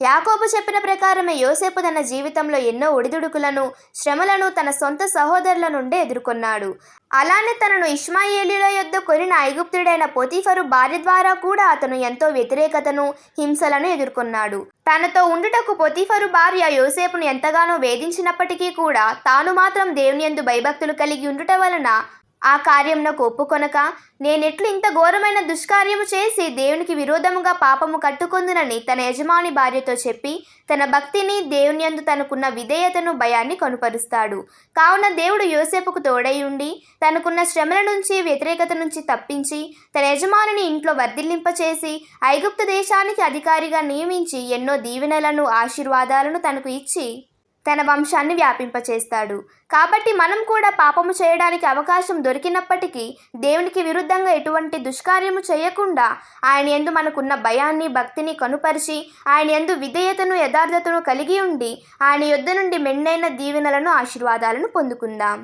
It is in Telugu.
యాకోబు చెప్పిన ప్రకారమే యోసేపు తన జీవితంలో ఎన్నో ఒడిదుడుకులను శ్రమలను తన సొంత సహోదరుల నుండే ఎదుర్కొన్నాడు. అలానే తనను ఇష్మాయేలీల యొద్ద కొరిన ఐగుప్తుడైన పొతీఫరు భార్య ద్వారా కూడా అతను ఎంతో వ్యతిరేకతను హింసలను ఎదుర్కొన్నాడు. తనతో ఉండుటకు పొతీఫరు భార్య యోసేపును ఎంతగానో వేధించినప్పటికీ కూడా తాను మాత్రం దేవుని యందు భయభక్తులు కలిగి ఉండుట వలన ఆ కార్యమునకు ఒప్పుకొనక నేనెట్లు ఇంత ఘోరమైన దుష్కార్యము చేసి దేవునికి విరోధముగా పాపము కట్టుకొందునని తన యజమాని భార్యతో చెప్పి తన భక్తిని దేవుని యందు తనకున్న విధేయతను భయాన్ని కనుపరుస్తాడు. కావున దేవుడు యోసేపుకు తోడై ఉండి తనకున్న శ్రమల నుంచి వ్యతిరేకత నుంచి తప్పించి తన యజమానిని ఇంట్లో వర్ధిల్లింపచేసి ఐగుప్తు దేశానికి అధికారిగా నియమించి ఎన్నో దీవెనలను ఆశీర్వాదాలను తనకు ఇచ్చి తన వంశాన్ని వ్యాపింపచేస్తాడు. కాబట్టి మనం కూడా పాపము చేయడానికి అవకాశం దొరికినప్పటికీ దేవునికి విరుద్ధంగా ఎటువంటి దుష్కార్యము చేయకుండా ఆయన ఎందు మనకున్న భయాన్ని భక్తిని కనుపరిచి ఆయన ఎందు విధేయతను యథార్థతను కలిగి ఉండి ఆయన యొద్ద నుండి మెండైన దీవెనలను ఆశీర్వాదాలను పొందుకుందాం.